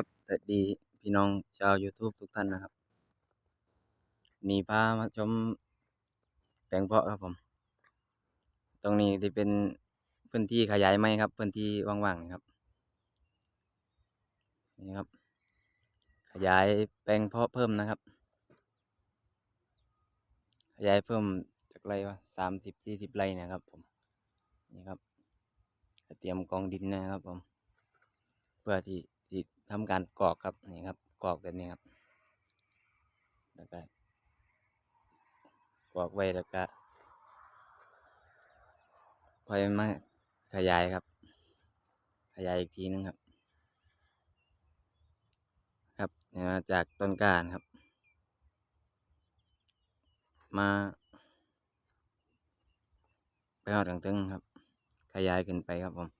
ครับ สวัสดีพี่น้องชาว YouTube ทุกท่านนะครับ นี่พามาชมแปลงเพาะครับผม ตรงนี้ที่เป็นพื้นที่ขยายไม้ครับ พื้นที่ว่างๆนะครับ นี่ครับ ขยายแปลงเพาะเพิ่มนะครับ ขยายเพิ่มจากไรวะสามสิบสี่สิบไรนะครับผม นี่ครับ เตรียมกองดินนะครับผม เพื่อที่ ที่ทำการกรอกครับนี่ครับกรอกแบบนี้ครับ แล้วก็กรอกไว้แล้วก็ค่อยมาขยายครับ ขยายอีกทีนึงครับ ครับเนี่ยจากต้นกานะครับ มาไปเอาถึงตึงครับ ขยายขึ้นไปครับผม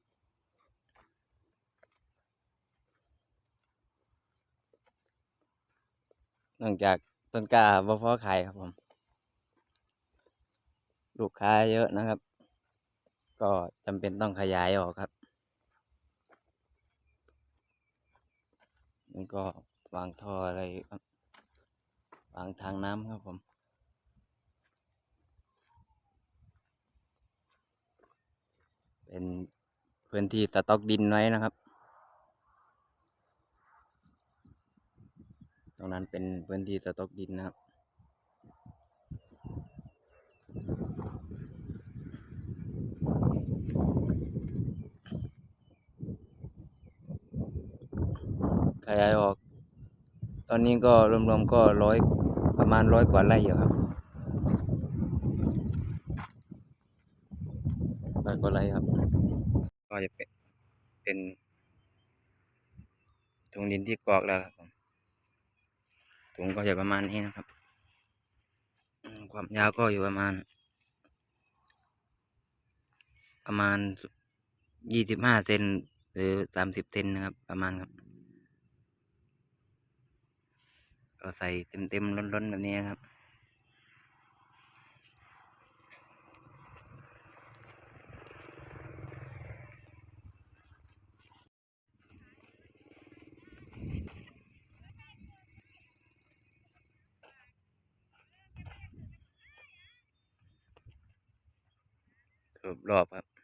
นื่องจากต้นกล้าบ่พอขายครับผม ลูกค้าเยอะนะครับ ก็จำเป็นต้องขยายออกครับนี่ก็วางท่ออะไรครับวางทางน้ำครับผมเป็นพื้นที่สต็อกดินไว้นะครับ ตรงนั้นเป็นพื้นที่สต็อกดินนะครับ ขยายออก ตอนนี้ก็รวมๆก็ร้อยประมาณร้อยกว่าไร่อยู่ครับร้อยกว่าไร่ครับ ก็จะเป็นเป็นถุงดินที่กรอกแล้วครับ ถุงก็จะประมาณนี้นะครับ ความยาวก็อยู่ประมาณ ประมาณยี่สิบห้าเซนหรือสามสิบเซนนะครับ ประมาณครับก็ใส่เต็มๆล้นๆแบบนี้ครับ รอบครับ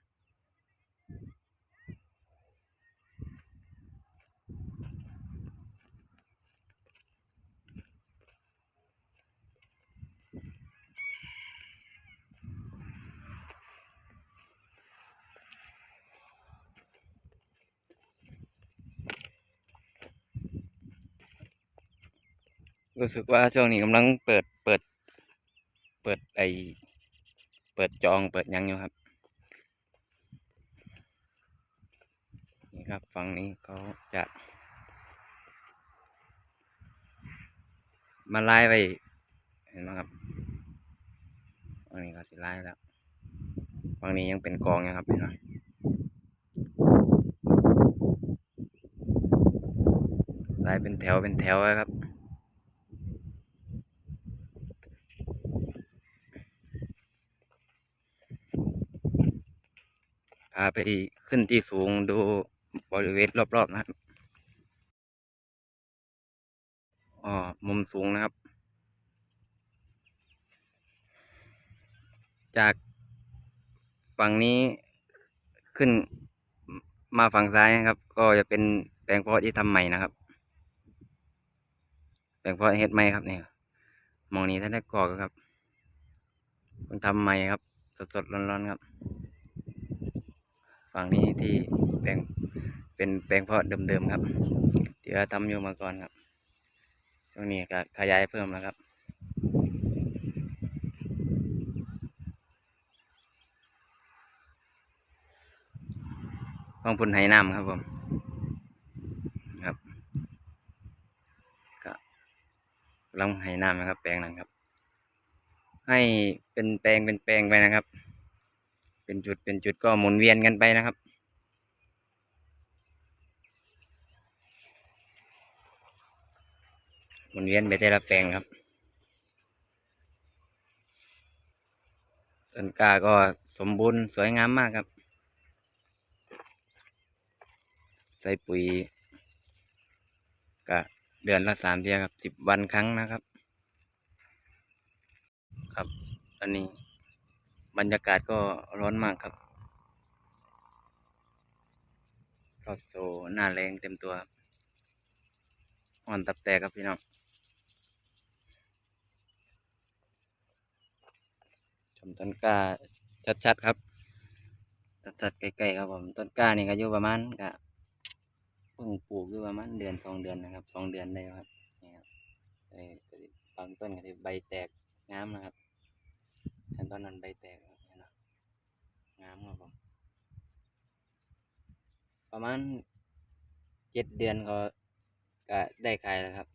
รู้สึกว่าช่วงนี้กำลังเปิดเปิด เปิดไอเปิดจองเปิดยังอยู่ครับ ครับฝั่งนี้เขาจะ มาไล่ไปเห็นไหมครับฝั่งนี้เขาสิไล่แล้วฝั่งนี้ยังเป็นกองอยู่ครับเห็นไหมไล่เป็นแถวเป็นแถวเลยครับพาไปขึ้นที่สูงดู บริเวณรอบๆนะครับอ๋อมุมสูงนะครับ จากฝั่งนี้ขึ้นมาฝั่งซ้ายนะครับ ก็จะเป็นแปลงเพาะที่ทำใหม่นะครับ แปลงเพาะเฮ็ดใหม่ครับเนี่ยมองนี้ท่านได้กรอกครับเพิ่งทำใหม่ครับ สดๆร้อนๆครับ ฝั่งนี้ที่แปลงเป็นแปลงเพาะเดิมๆครับที่ว่าทำอยู่มาก่อนครับช่วงนี้ก็ขยายเพิ่มแล้วครับห้องพุ่นไหน้ำครับผมครับก็ลังไหน้ำนะครับ แปลงนั้นครับ ให้เป็นแปลงเป็นแปลงไปนะครับ เป็นจุดเป็นจุดก็หมุนเวียนกันไปนะครับ หมุนเวียนไปแต่ละแปลงครับ ต้นกาก็สมบูรณ์สวยงามมากครับ ใส่ปุ๋ยก็เดือนละสามเทียครับสิบวันครั้งนะครับ ครับตอนนี้ บรรยากาศก็ร้อนมากครับก็โซหน้าแรงเต็มตัวครับอ่อนตับแตกครับพี่น้องชมต้นกล้าชัดๆครับชัดๆใกล้ๆครับผมต้นกล้านี่ก็อยู่ประมาณก็เพิ่งปลูกอยู่ประมาณเดือนสองเดือนนะครับสองเดือนได้ครับนี่ครับเอ้ยก็สิบางต้นก็สิใบแตกงามนะครับ อันต้นนั้นใบแตกเนี่ยนะงามครับผมประมาณเจ็ดเดือนก็ก็ได้ขายแล้วครับ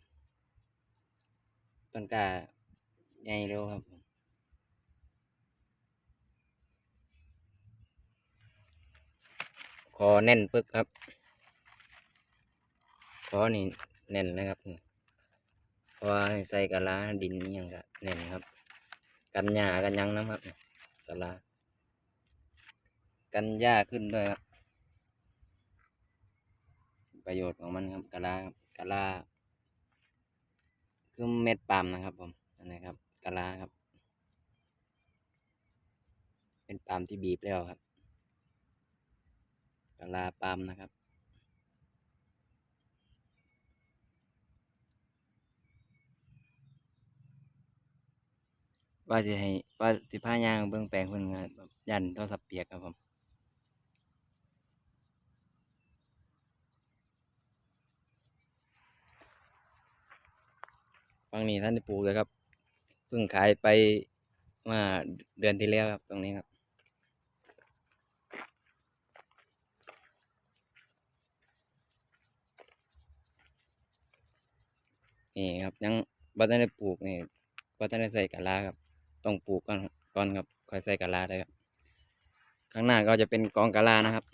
ต้นกล้าใหญ่เร็วครับผมคอแน่นปึกครับคอนี่แน่นนะครับเพราะใส่กะลาดินนี่ยังกะแน่นครับ กันหญ้ากันยังนะครับกะลากันหญ้าขึ้นด้วยครับ ประโยชน์ของมันครับกะลาครับกะลาคือเม็ดปาล์มนะครับผมอันนี้ครับกะลาครับ เป็นปาล์มที่บีบแล้วครับกะลาปาล์มนะครับ ว่าจะให้ว่าสิพายางเบื้องแปลงเพิ่นก็แบยันโทรศัพท์เปียกครับผมฝั่งนี้ท่านได้ปลูกเลยครับเพิ่งขายไปมื่อเดือนที่แล้วครับตรงนี้ครับนี่ครับยังบ่ทันได้ปลูกนี่บ่ทันได้ใส่กะลาครับ ต้องปลูกก่อนครับก่อนครับค่อยใส่กะลาได้ครับ ข้างหน้าก็จะเป็นกองกะลานะครับ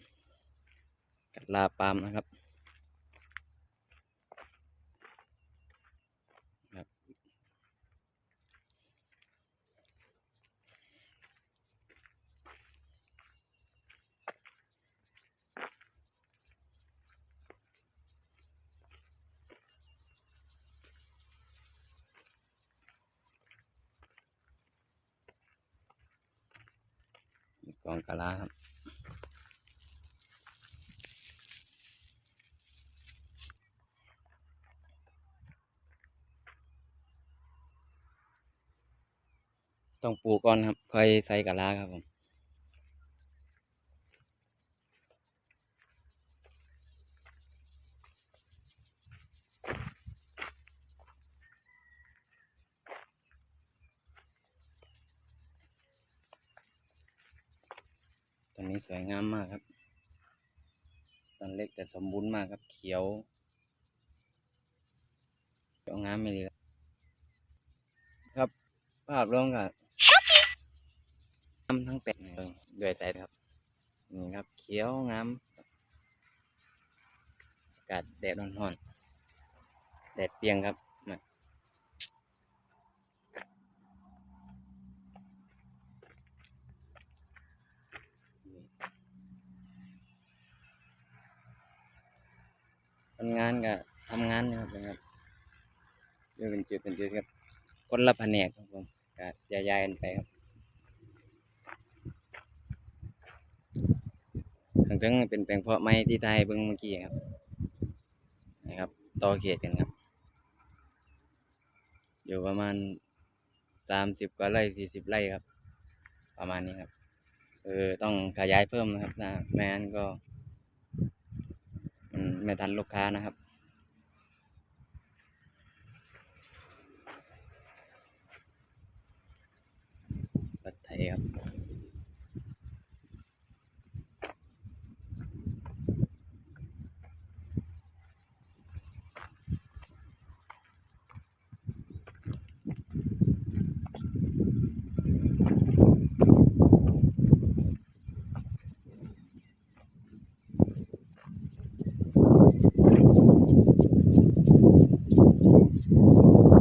กะลาปาล์มนะครับ องกะลาครับต้องปลูกก่อนครับค่อยใส่กะลาครับผม ต้นนี้สวยงามมากครับต้นเล็กแต่สมบูรณ์มากครับเขียวเขียวงามไม่เลยครับครับภาพรวมกับงามทั้งแปลงเลยด้วยใจครับนี่ครับเขียวงามอากาศแดดร้อนๆแดดเปียงครับมาทำ งานกับทำงานนะครับนะครับเรื่องเป็นจุดเป็นจุดครับคนละแผนกครับผมก็ย้ายๆกันไปครับทั้งทั้งเป็นแปลงเพาะไม้ที่ไทยเบิ่งเมื่อกี้ครับนะครับต่อเขตกันครับ อยู่ประมาณสามสิบกว่าไร่สี่สิบไร่ครับ ประมาณนี้ครับเออต้องขยายเพิ่มนะครับนะไม่งั้นก็ ไม่ทันลูกค้านะครับสัตว์ไทยครับ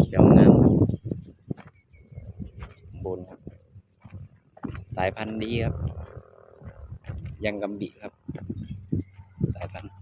เขียวงามครับสมบูรณ์ครับ สายพันธุ์ดีครับ ยังกำบิครับ สายพันธุ์